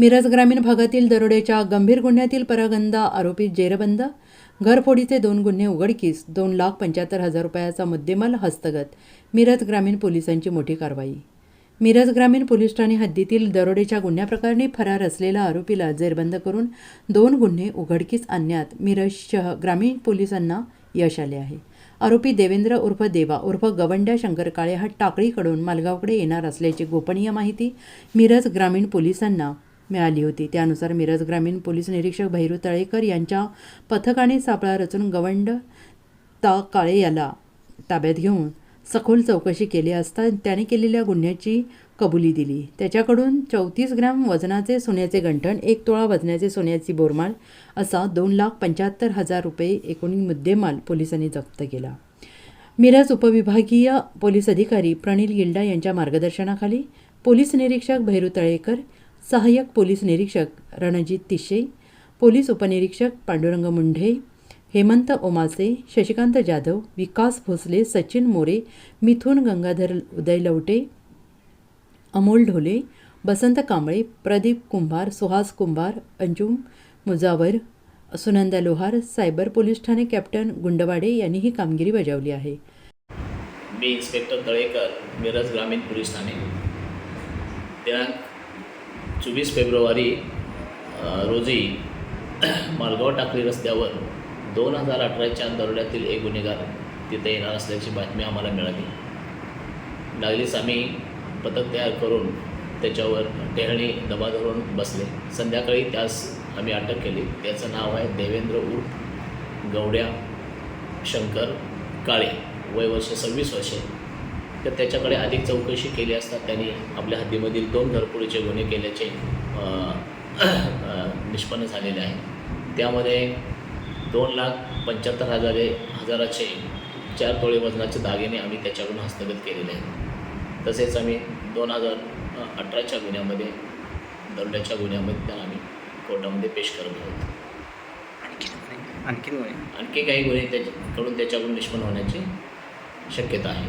मिरज ग्रामीण भागातील दरोड्याच्या गंभीर गुन्ह्यातील परगंदा आरोपी जेरबंद. घरफोडीचे दोन गुन्हे उघडकीस दोन लाख पंच्याहत्तर हजार रुपयाचा मुद्देमाल हस्तगत. मिरज ग्रामीण पोलिसांची मोठी कारवाई. मिरज ग्रामीण पोलीस ठाणे हद्दीतील दरोडेच्या गुन्ह्याप्रकरणी फरार असलेल्या आरोपीला जेरबंद करून दोन गुन्हे उघडकीस आणण्यात मिरज शह ग्रामीण पोलिसांना यश आले आहे. आरोपी देवेंद्र उर्फ देवा उर्फ गवंड्या शंकर काळे हा टाकळीकडून मालगावकडे येणार असल्याची गोपनीय माहिती मिरज ग्रामीण पोलिसांना मिळाली होती. त्यानुसार मिरज ग्रामीण पोलीस निरीक्षक भैरू तळेकर यांच्या पथकाने सापळा रचून गवंड ता काळे याला ताब्यात घेऊन सखोल चौकशी केली असता त्याने केलेल्या गुन्ह्याची कबुली दिली. त्याच्याकडून चौतीस ग्रॅम वजनाचे सोन्याचे गंठण एक तोळा वजनाचे सोन्याची बोरमाळ असा दोन लाख पंच्याहत्तर हजार रुपये एकूण मुद्देमाल पोलिसांनी जप्त केला. मिरज उपविभागीय पोलीस अधिकारी प्रणील गिल्डा यांच्या मार्गदर्शनाखाली पोलीस निरीक्षक भैरू तळेकर सहाय्यक पोलीस निरीक्षक रणजित तिशे पोलीस उपनिरीक्षक Pandurang Mundhe Hemant Omase Shashikant Jadhav Vikas Bhosale Sachin More Mithun Gangadhar Uday Lavate Amol Dhole Basant Kamble Pradeep Kumbhar Suhas Kumbhar Anjum Mujawar Sunanda Lohar cyber police Thane captain Gundwade यांनी ही कामगिरी बजावली आहे. मी इन्स्पेक्टर तळेकर मिरज ग्रामीण पोलीस ठाणे. दिनांक चोवीस फेब्रुवारी रोजी मालगाव टाकळी रस्त्यावर दोन हजार अठराच्या दरोड्यातील एक गुन्हेगार तिथे येणार असल्याची बातमी आम्हाला मिळाली. लागलीच आम्ही पथक तयार करून त्याच्यावर टेहळणी दबा धरून बसले. संध्याकाळी त्यास आम्ही अटक केली. त्याचं नाव आहे देवेंद्र उर्फ गवड्या शंकर काळे. वय वर्ष सव्वीस वर्षे. तर त्याच्याकडे अधिक चौकशी केली असता त्यांनी आपल्या हद्दीमधील दोन घरफोडीचे गुन्हे केल्याचे निष्पन्न झालेले आहे. त्यामध्ये दोन लाख पंच्याहत्तर हजारे हजाराचे चार तोळे वजनाचे दागिने आम्ही त्याच्याकडून हस्तगत केलेले आहेत. तसेच आम्ही दोन हजार अठराच्या गुन्ह्यामध्ये दरोड्याच्या गुन्ह्यामध्ये त्याला आम्ही कोर्टामध्ये पेश करत आहोत. गुन्हे? आणखी काही गुन्हे त्याच्याकडून त्याच्याकडून निष्पन्न होण्याची शक्यता आहे.